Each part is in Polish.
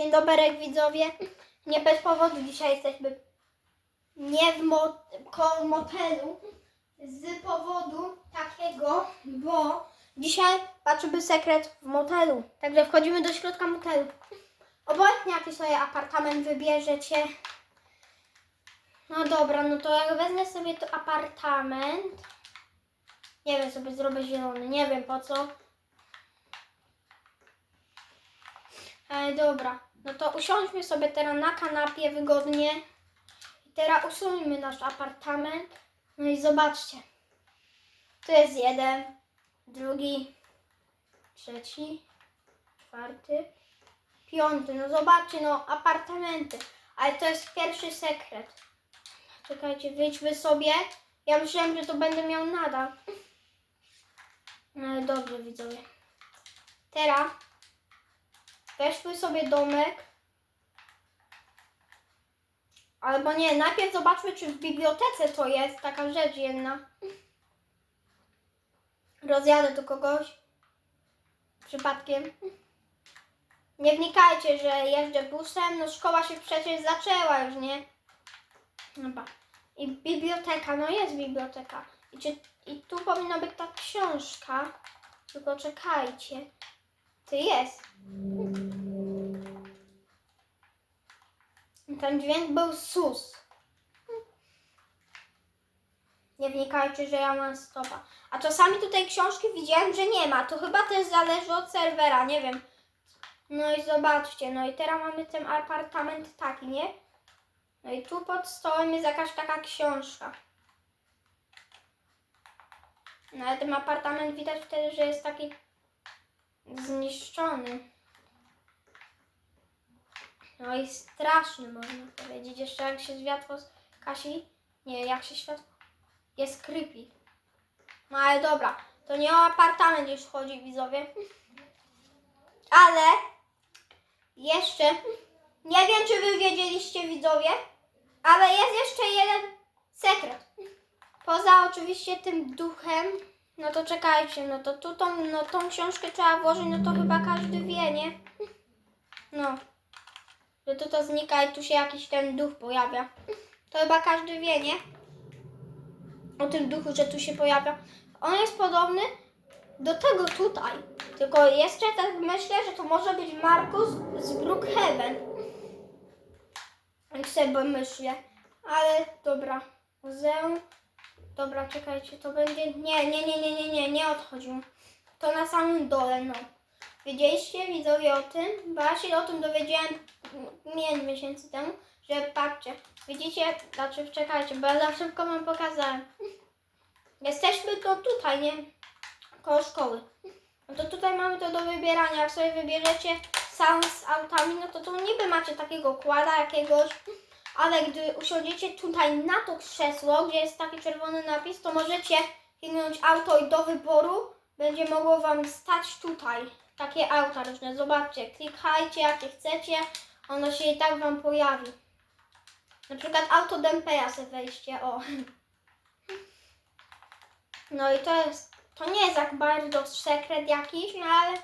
Dzień dobry widzowie. Nie bez powodu dzisiaj jesteśmy nie w koło motelu. Z powodu takiego, bo dzisiaj patrzymy sekret w motelu. Także wchodzimy do środka motelu. Obojętnie jaki sobie apartament wybierzecie. No dobra, no to jak wezmę sobie tu apartament. Nie wiem, sobie zrobię zielony. Nie wiem po co. Ale dobra, no to usiądźmy sobie teraz na kanapie wygodnie. I teraz usuńmy nasz apartament. No i zobaczcie. Tu jest jeden, drugi, trzeci, czwarty, piąty. No zobaczcie, no apartamenty. Ale to jest pierwszy sekret. Czekajcie, wyjdźmy sobie. Ja myślałem, że to będę miał nadal. No ale dobrze, widzowie. Teraz Weźmy sobie domek. Albo nie, najpierw zobaczmy, czy w bibliotece to jest taka rzecz jedna. Rozjadę tu kogoś. Przypadkiem. Nie wnikajcie, że jeżdżę busem. No szkoła się przecież zaczęła już, nie? Dobra. I biblioteka, no jest biblioteka. I, czy, I tu powinna być ta książka. Tylko czekajcie. Ty jest. Ten dźwięk był sus. Nie wnikajcie, że ja mam stopa. A czasami tutaj książki widziałem, że nie ma. To chyba też zależy od serwera, nie wiem. No i zobaczcie, no i teraz mamy ten apartament taki, nie? No i tu pod stołem jest jakaś taka książka. No ale ten apartament widać wtedy, że jest taki zniszczony. No i straszny można powiedzieć. Jeszcze jak się światło Kasi, nie, jak się światło jest creepy. No ale dobra, to nie o apartament już chodzi widzowie. Ale jeszcze nie wiem czy wy wiedzieliście widzowie, ale jest jeszcze jeden sekret. Poza oczywiście tym duchem, no to czekajcie, no to tu tą, no tą książkę trzeba włożyć, no to chyba każdy wie, nie? No że tu to znika i tu się jakiś ten duch pojawia. To chyba każdy wie, nie? O tym duchu, że tu się pojawia. On jest podobny do tego tutaj. Tylko jeszcze tak myślę, że to może być Markus z Brookhaven. Jak sobie myślę. Ale dobra. Muzeum. Dobra, czekajcie, to będzie... Nie, nie, nie, nie, nie, nie, nie odchodził. To na samym dole, no. Wiedzieliście widzowie o tym? Bo ja się o tym dowiedziałem miesiąc miesięcy temu, że patrzcie, widzicie, znaczy czekajcie, bo ja za szybko wam pokazałem. Jesteśmy to tutaj, nie? Koło szkoły. No to tutaj mamy to do wybierania. Jak sobie wybierzecie sam z autami, no to tu niby macie takiego kłada jakiegoś, ale gdy usiądziecie tutaj na to krzesło, gdzie jest taki czerwony napis, to możecie kliknąć auto i do wyboru będzie mogło wam stać tutaj takie auta różne. Zobaczcie, klikajcie jakie chcecie, ono się i tak wam pojawi. Na przykład auto Dempera sobie wejście, o. No i to jest, to nie jest jak bardzo sekret jakiś, no ale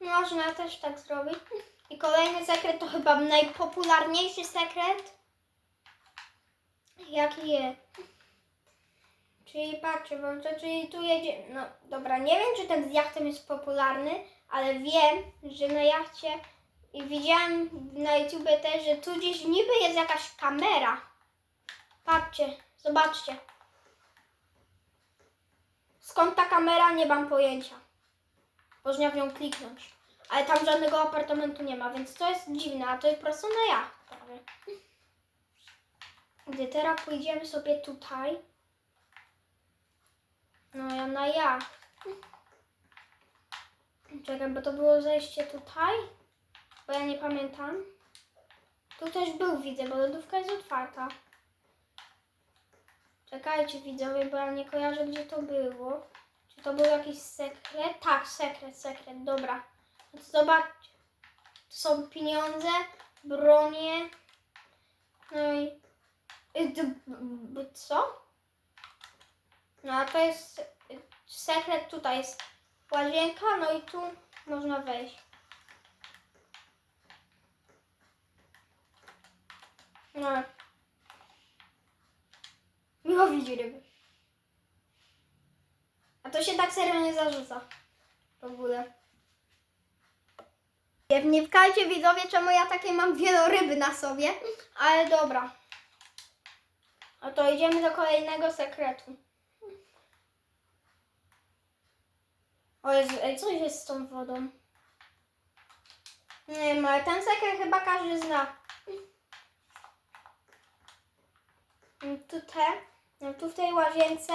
można też tak zrobić. I kolejny sekret to chyba najpopularniejszy sekret, jaki jest. Czyli patrzcie, bo to, czyli tu jedzie, no dobra, nie wiem czy ten z jachtem jest popularny, ale wiem, że na jachcie i widziałem na YouTube też, że tu gdzieś niby jest jakaś kamera. Patrzcie, zobaczcie. Skąd ta kamera, nie mam pojęcia. Można w nią kliknąć. Ale tam żadnego apartamentu nie ma, więc to jest dziwne, a to jest prosto na prawie. Gdy teraz pójdziemy sobie tutaj. No ja na jacht. Czekaj, bo to było zejście tutaj? Bo ja nie pamiętam. Tu też był, widzę, bo lodówka jest otwarta. Czekajcie widzowie, bo ja nie kojarzę, gdzie to było. Czy to był jakiś sekret? Tak, sekret, sekret, dobra. No to zobaczcie. To są pieniądze, bronie. No i... Co? No a to jest sekret tutaj jest łazienka, no i tu można wejść. No. Miło widzi ryby. A to się tak serio nie zarzuca. W ogóle. Nie wnikajcie widzowie, czemu ja takie mam wieloryby na sobie. Ale dobra. A to idziemy do kolejnego sekretu. O Jezu, ej, co jest z tą wodą? Nie wiem, ale ten sekret chyba każdy zna. Mm, Tutaj, no tu w tej łazience.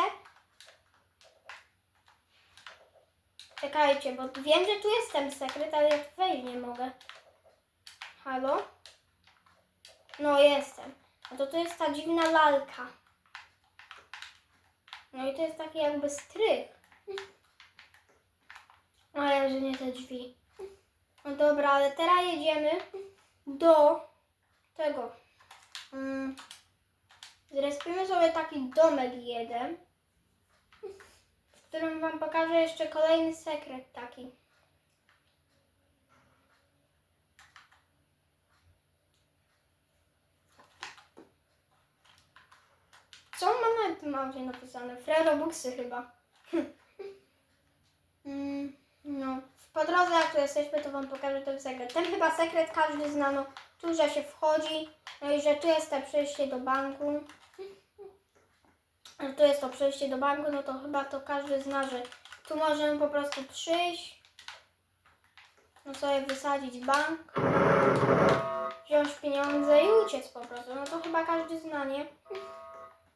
Czekajcie, bo wiem, że tu jest ten sekret, ale ja wejść nie mogę. Halo? No jestem. A to tu jest ta dziwna lalka. No i to jest taki jakby strych. Ale że nie te drzwi. No dobra, ale teraz jedziemy do tego. Mm. Zrespimy sobie taki domek jeden, w którym wam pokażę jeszcze kolejny sekret taki. Co mam na tym aucie napisane? Frerobuxy chyba. Mm, no. Po drodze jak tu jesteśmy, to wam pokażę ten sekret. Ten chyba sekret każdy zna, no. Tu, że się wchodzi, no i że tu jest to przejście do banku. Że tu jest to przejście do banku, no to chyba to każdy zna, że tu możemy po prostu przyjść, no sobie wysadzić bank, wziąć pieniądze i uciec po prostu. No to chyba każdy zna, nie?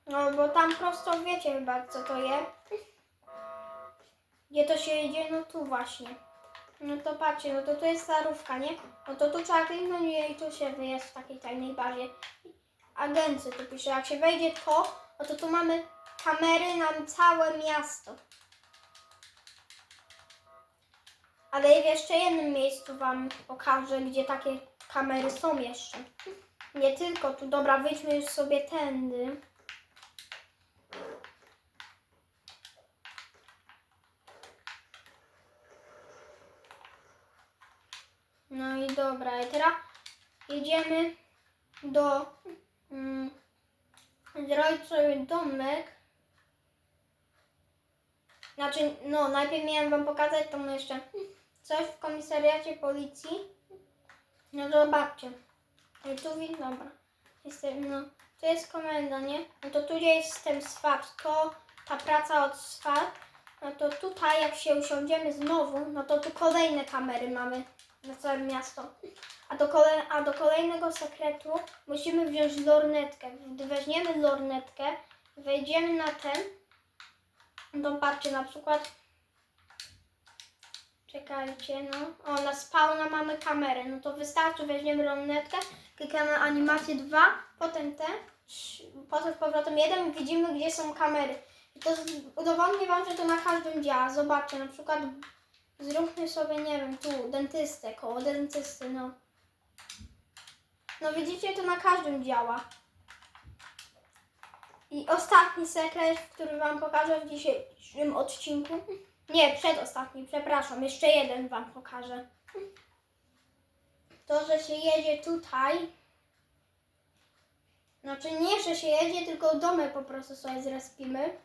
No bo tam prosto wiecie chyba co to jest. Gdzie to się jedzie? No tu właśnie. No to patrzcie, no to tu jest starówka, nie? No to tu trzeba kliknąć i tu się jest w takiej tajnej bazie. Agencji tu pisze, jak się wejdzie to, no to tu mamy kamery na całe miasto. Ale w jeszcze jednym miejscu Wam pokażę, gdzie takie kamery są jeszcze. Nie tylko tu. Dobra, wyjdźmy już sobie tędy. No i dobra, i teraz jedziemy do mm, zrobić domek. Znaczy, no, najpierw miałem wam pokazać tam jeszcze coś w komisariacie policji. No zobaczcie. I tu widzę, dobra. Jestem, no, tu jest komenda, nie? No to tu jest ten swat, to ta praca od swat. No to tutaj, jak się usiądziemy znowu, no to tu kolejne kamery mamy na całe miasto. A do, kolej, a do kolejnego sekretu musimy wziąć lornetkę. Gdy weźmiemy lornetkę, wejdziemy na ten, to patrzcie, na przykład czekajcie, no. O, na spawna mamy kamerę. No to wystarczy, weźmiemy lornetkę, klikamy animację 2, potem te, potem z powrotem jeden i widzimy, gdzie są kamery. I to udowodnię Wam, że to na każdym działa. Zobaczcie, na przykład zróbmy sobie, nie wiem, tu, dentystę, koło dentysty, no. No widzicie, to na każdym działa. I ostatni sekret, który Wam pokażę w dzisiejszym odcinku. Nie, przedostatni, przepraszam, jeszcze jeden Wam pokażę. To, że się jedzie tutaj. Znaczy nie, że się jedzie, tylko domek po prostu sobie zrespimy.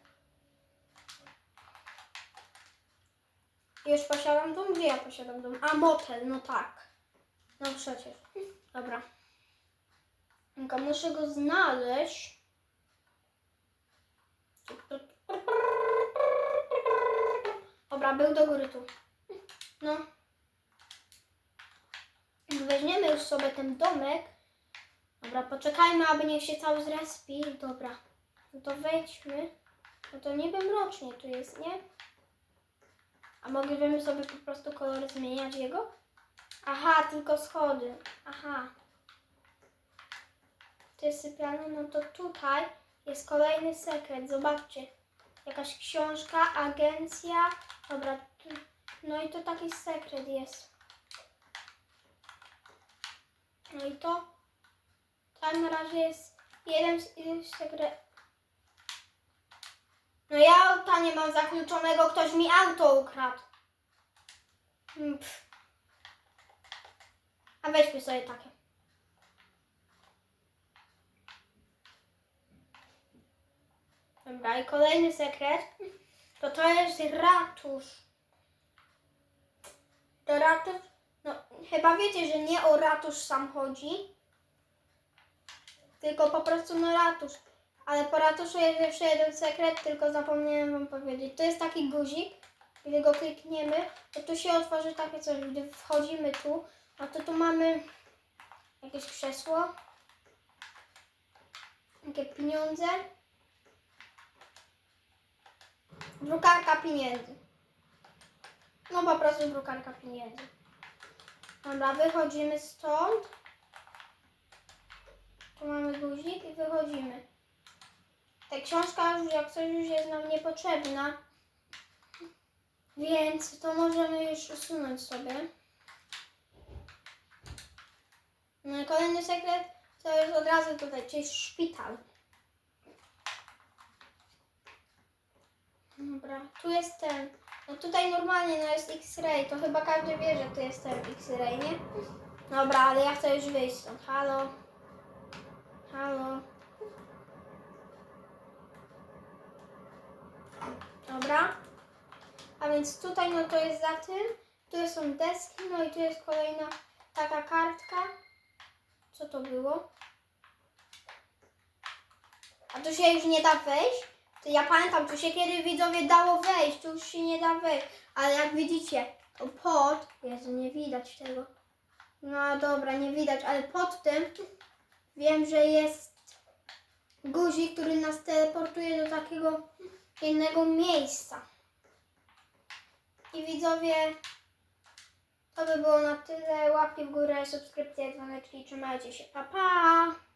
Już posiadam dom? Gdzie ja posiadam dom? A, motel, no tak. No przecież. Dobra. Tylko muszę go znaleźć. Dobra, był do góry tu. No. Weźmiemy już sobie ten domek. Dobra, poczekajmy, aby niech się cały zrespi. Dobra. No to wejdźmy. No to niby mrocznie tu jest, nie? A moglibyśmy sobie po prostu kolor zmieniać jego? Aha, tylko schody. Aha. To jest sypialnia, no to tutaj jest kolejny sekret. Zobaczcie. Jakaś książka, agencja. Dobra. No i to taki sekret jest. No i to. Tam na razie jest jeden z iluś sekret. No ja auta nie mam zakluczonego, ktoś mi auto ukradł. Mm, pff. A weźmy sobie takie. Dobra, i kolejny sekret. To to jest ratusz. To ratusz... No, chyba wiecie, że nie o ratusz sam chodzi. Tylko po prostu no ratusz. Ale po ratuszu jest jeszcze jeden sekret, tylko zapomniałem wam powiedzieć. To jest taki guzik, gdy go klikniemy, to tu się otworzy takie coś, gdy wchodzimy tu, a to tu mamy jakieś krzesło, takie pieniądze, drukarka pieniędzy. No po prostu drukarka pieniędzy. Dobra, wychodzimy stąd. Tu mamy guzik i wychodzimy. Ta książka już jak coś już jest nam niepotrzebna. Więc to możemy już usunąć sobie. No i kolejny sekret to jest od razu tutaj, czyli szpital. Dobra, tu jest ten. No tutaj normalnie no jest X-ray, to chyba każdy wie, że tu jest ten X-ray, nie? Dobra, ale ja chcę już wyjść stąd. Halo? Dobra. A więc tutaj no to jest za tym. Tu są deski, no i tu jest kolejna taka kartka. Co to było? A tu się już nie da wejść? To ja pamiętam, tu się kiedy widzowie dało wejść, tu już się nie da wejść. Ale jak widzicie, pod... Jezu, nie widać tego. No dobra, nie widać, ale pod tym wiem, że jest guzik, który nas teleportuje do takiego innego miejsca. I widzowie, to by było na tyle. Łapki w górę, subskrypcje, dzwoneczki, trzymajcie się. Pa, pa!